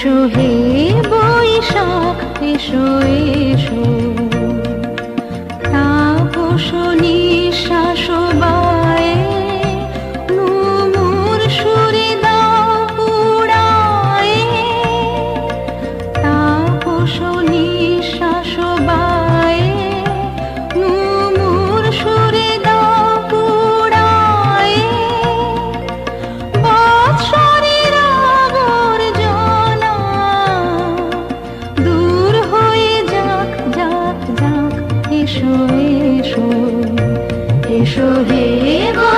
এসো হে বৈশাখ এসো এসো। তাপস নিঃশ্বাস বায়ে নুমুর সুরে দাও পুড়ায়ে। এসো এসো এসো হে গো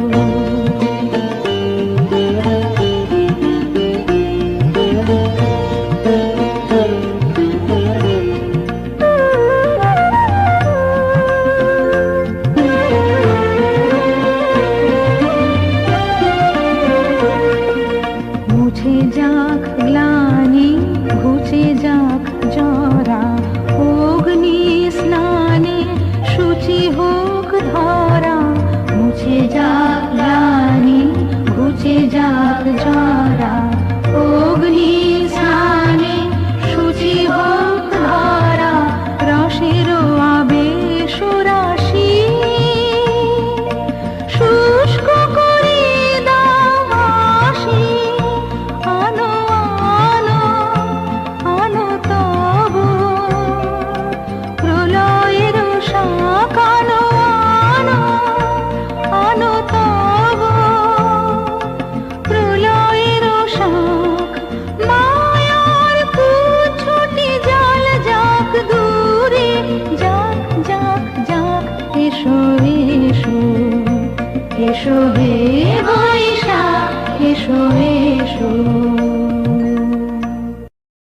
你 শুধী